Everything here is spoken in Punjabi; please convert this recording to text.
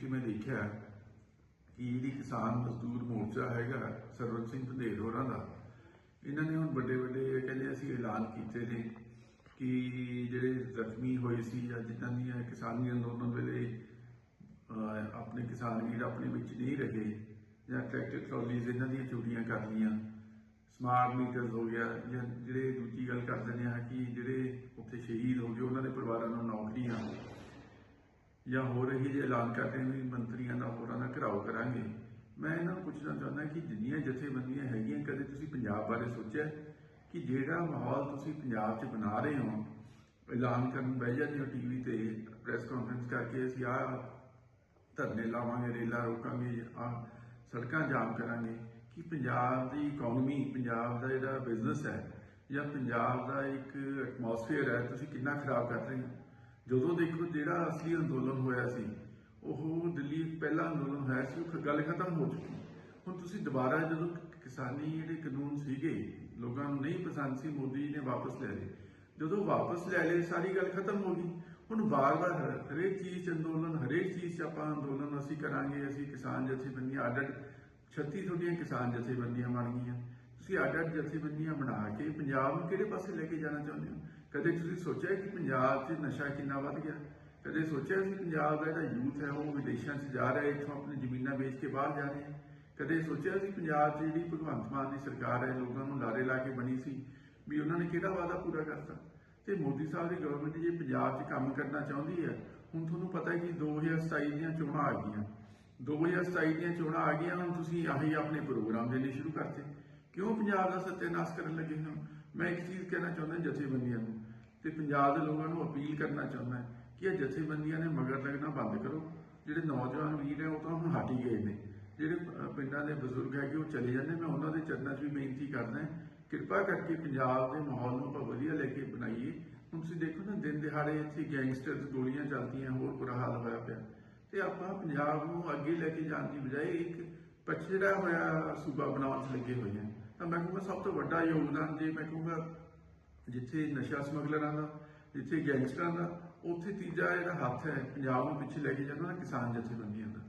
'ਚ ਮੈਂ ਦੇਖਿਆ? ਕਿ ਜਿਹੜੀ ਕਿਸਾਨ ਮਜ਼ਦੂਰ ਮੋਰਚਾ ਹੈਗਾ ਸਰਵਨ ਸਿੰਘ ਪੰਧੇਰ ਹੋਰਾਂ ਦਾ, ਇਹਨਾਂ ਨੇ ਹੁਣ ਵੱਡੇ ਵੱਡੇ ਕਹਿੰਦੇ ਅਸੀਂ ਐਲਾਨ ਕੀਤੇ ਨੇ ਕਿ ਜਿਹੜੇ ਜ਼ਖਮੀ ਹੋਏ ਸੀ ਜਾਂ ਜਿਨ੍ਹਾਂ ਦੀਆਂ ਕਿਸਾਨੀ ਅੰਦੋਲਨ ਵੇਲੇ ਆਪਣੇ ਕਿਸਾਨ ਵੀਰ ਆਪਣੇ ਵਿੱਚ ਨਹੀਂ ਰਹੇ ਜਾਂ ਟਰੈਕਟਰ ਟਰਾਲੀਜ਼ ਇਹਨਾਂ ਦੀਆਂ ਚੋਰੀਆਂ ਕਰ ਲਈਆਂ, ਸਮਾਰਟ ਮੀਟਰਸ ਹੋ ਗਿਆ ਜਾਂ ਜਿਹੜੇ ਦੂਜੀ ਗੱਲ ਕਰ ਦਿੰਦੇ ਆ ਕਿ ਜਿਹੜੇ ਉੱਥੇ ਸ਼ਹੀਦ ਹੋ ਗਏ, ਉਹਨਾਂ ਦੇ ਪਰਿਵਾਰਾਂ ਨੂੰ ਨੌਕਰੀਆਂ ਜਾਂ ਹੋਰ ਇਹ ਜੇ ਐਲਾਨ ਕਰਦੇ ਨੇ ਵੀ ਮੰਤਰੀਆਂ ਦਾ, ਹੋਰਾਂ ਦਾ, ਘਿਰਾਓ ਕਰਾਂਗੇ। ਮੈਂ ਇਹਨਾਂ ਨੂੰ ਪੁੱਛਣਾ ਚਾਹੁੰਦਾ ਕਿ ਜਿੰਨੀਆਂ ਜਥੇਬੰਦੀਆਂ ਹੈਗੀਆਂ, ਕਦੇ ਤੁਸੀਂ ਪੰਜਾਬ ਬਾਰੇ ਸੋਚਿਆ ਕਿ ਜਿਹੜਾ ਮਾਹੌਲ ਤੁਸੀਂ ਪੰਜਾਬ 'ਚ ਬਣਾ ਰਹੇ ਹੋ, ਐਲਾਨ ਕਰਨ ਬਹਿ ਜਾਂਦੇ ਹੋ ਟੀਵੀ ਤੇ, ਪ੍ਰੈਸ ਕਾਨਫਰੰਸ ਕਰਕੇ ਅਸੀਂ ਆਹ ਧਰਨੇ ਲਾਵਾਂਗੇ, ਰੇਲਾਂ ਰੋਕਾਂਗੇ ਆ ਸੜਕਾਂ ਜਾਮ ਕਰਾਂਗੇ, ਕਿ ਪੰਜਾਬ ਦੀ ਇਕਨੋਮੀ ਪੰਜਾਬ ਦਾ ਜਿਹੜਾ ਬਿਜ਼ਨਸ ਹੈ ਜਾਂ ਪੰਜਾਬ ਦਾ ਇੱਕ ਐਟਮੋਸਫੇਅਰ ਹੈ, ਤੁਸੀਂ ਕਿੰਨਾ ਖਰਾਬ ਕਰ ਰਹੇ ਹੋ? ਜਦੋਂ ਦੇਖੋ ਜਿਹੜਾ ਅਸਲੀ ਅੰਦੋਲਨ ਹੋਇਆ ਸੀ, ਉਹ ਦਿੱਲੀ ਪਹਿਲਾ ਅੰਦੋਲਨ ਹੋਇਆ ਸੀ ਉਹ ਗੱਲ ਖਤਮ ਹੋ ਚੁੱਕੀ। ਹੁਣ ਤੁਸੀਂ ਦੁਬਾਰਾ ਜਦੋਂ ਕਿਸਾਨੀ ਜਿਹੜੇ ਕਾਨੂੰਨ ਸੀਗੇ, ਲੋਕਾਂ ਨੂੰ ਨਹੀਂ ਪਸੰਦ ਸੀ, ਮੋਦੀ ਜੀ ਨੇ ਵਾਪਸ ਲੈ ਲਏ। ਜਦੋਂ ਵਾਪਸ ਲੈ ਲਏ, ਸਾਰੀ ਗੱਲ ਖਤਮ ਹੋ ਗਈ। ਹੁਣ ਬਾਰ-ਬਾਰ ਹਰੇਕ ਚੀਜ਼ 'ਚ ਅੰਦੋਲਨ, ਹਰੇਕ ਚੀਜ਼ 'ਚ ਆਪਾਂ ਅੰਦੋਲਨ ਅਸੀਂ ਕਰਾਂਗੇ, ਅਸੀਂ ਕਿਸਾਨ ਜਥੇਬੰਦੀਆਂ ਅੱਡ 36 ਤੁਹਾਡੀਆਂ ਕਿਸਾਨ ਜਥੇਬੰਦੀਆਂ ਬਣ ਗਈਆਂ। ਤੁਸੀਂ ਅੱਡ ਅੱਡ ਜਥੇਬੰਦੀਆਂ ਬਣਾ ਕੇ ਪੰਜਾਬ ਨੂੰ ਕਿਹੜੇ ਪਾਸੇ ਲੈ ਕੇ ਜਾਣਾ ਚਾਹੁੰਦੇ ਹੋ? ਕਦੇ ਤੁਸੀਂ ਸੋਚਿਆ ਕਿ ਪੰਜਾਬ 'ਚ ਨਸ਼ਾ ਕਿੰਨਾ ਵੱਧ ਗਿਆ? ਕਦੇ ਸੋਚਿਆ ਸੀ ਪੰਜਾਬ ਦਾ ਜਿਹੜਾ ਯੂਥ ਹੈ ਉਹ ਵਿਦੇਸ਼ਾਂ 'ਚ ਜਾ ਰਿਹਾ ਇੱਥੋਂ ਆਪਣੀ ਜ਼ਮੀਨਾਂ ਵੇਚ ਕੇ ਬਾਹਰ ਜਾ ਰਹੇ ਕਦੇ ਸੋਚਿਆ ਸੀ ਪੰਜਾਬ 'ਚ ਜਿਹੜੀ ਭਗਵੰਤ ਮਾਨ ਦੀ ਸਰਕਾਰ ਹੈ, ਲੋਕਾਂ ਨੂੰ ਲਾਰੇ ਲਾ ਕੇ ਬਣੀ ਸੀ ਵੀ ਉਹਨਾਂ ਨੇ ਕਿਹੜਾ ਵਾਅਦਾ ਪੂਰਾ ਕਰਤਾ? ਤੇ ਮੋਦੀ ਸਾਹਿਬ ਦੀ ਗਵਰਨਮੈਂਟ ਜੇ ਪੰਜਾਬ 'ਚ ਕੰਮ ਕਰਨਾ ਚਾਹੁੰਦੀ ਹੈ, ਹੁਣ ਤੁਹਾਨੂੰ ਪਤਾ ਹੈ ਕਿ 2027 ਦੀਆਂ ਚੋਣਾਂ ਆ ਗਈਆਂ। 2027 ਦੀਆਂ ਚੋਣਾਂ ਆ ਗਈਆਂ, ਹੁਣ ਤੁਸੀਂ ਆਹੀ ਆਪਣੇ ਪ੍ਰੋਗਰਾਮ ਦੇਣੇ ਸ਼ੁਰੂ ਕਰਤੇ। ਕਿਉਂ ਪੰਜਾਬ ਦਾ ਸੱਤਿਆਨਾਸ਼ ਕਰਨ ਲੱਗੇ ਹੋ ਮੈਂ ਇੱਕ ਚੀਜ਼ ਕਹਿਣਾ ਚਾਹੁੰਦਾ ਜਥੇਬੰਦੀਆਂ ਨੂੰ ਤੇ ਪੰਜਾਬ ਦੇ ਲੋਕਾਂ ਨੂੰ ਅਪੀਲ ਕਰਨਾ ਚਾਹੁੰਦਾ ਕਿ ਇਹ ਜਥੇਬੰਦੀਆਂ ਨੇ ਮਗਰ ਲੱਗਣਾ ਬੰਦ ਕਰੋ। ਜਿਹੜੇ ਨੌਜਵਾਨ ਵੀਰ ਹੈ, ਉਹ ਤਾਂ ਹੁਣ ਹਟ ਹੀ ਗਏ ਨੇ। ਜਿਹੜੇ ਪਿੰਡਾਂ ਦੇ ਬਜ਼ੁਰਗ ਹੈਗੇ, ਉਹ ਚਲੇ ਜਾਂਦੇ। ਮੈਂ ਉਹਨਾਂ ਦੇ ਚਰਨਾਂ 'ਚ ਵੀ ਬੇਨਤੀ ਕਰਦਾ ਕਿਰਪਾ ਕਰਕੇ ਪੰਜਾਬ ਦੇ ਮਾਹੌਲ ਨੂੰ ਆਪਾਂ ਵਧੀਆ ਲੈ ਕੇ ਬਣਾਈਏ। ਹੁਣ ਤੁਸੀਂ ਦੇਖੋ ਨਾ, ਦਿਨ ਦਿਹਾੜੇ ਇੱਥੇ ਗੈਂਗਸਟਰਸ ਗੋਲੀਆਂ ਚੱਲਦੀਆਂ, ਹੋਰ ਬੁਰਾ ਹਾਲ ਹੋਇਆ ਪਿਆ। ਤੇ ਆਪਾਂ ਪੰਜਾਬ ਨੂੰ ਅੱਗੇ ਲੈ ਕੇ ਜਾਣ ਦੀ ਬਜਾਏ ਇੱਕ ਪਛੜਾ ਹੋਇਆ ਸੂਬਾ ਬਣਾਉਣ 'ਚ ਲੱਗੇ ਹੋਏ ਹਾਂ। ਤਾਂ ਮੈਂ ਕਹੂੰਗਾ ਸਭ ਤੋਂ ਵੱਡਾ ਯੋਗਦਾਨ ਜੇ ਮੈਂ ਕਹੂੰਗਾ ਜਿੱਥੇ ਨਸ਼ਾ ਸਮਗਲਰਾਂ ਦਾ, ਜਿੱਥੇ ਗੈਂਗਸਟਰਾਂ ਦਾ, ਉੱਥੇ ਤੀਜਾ ਜਿਹੜਾ ਹੱਥ ਹੈ, ਪੰਜਾਬ ਨੂੰ ਪਿੱਛੇ ਲੈ ਕੇ ਜਾਣਾ ਕਿਸਾਨ ਜਥੇਬੰਦੀਆਂ ਦਾ।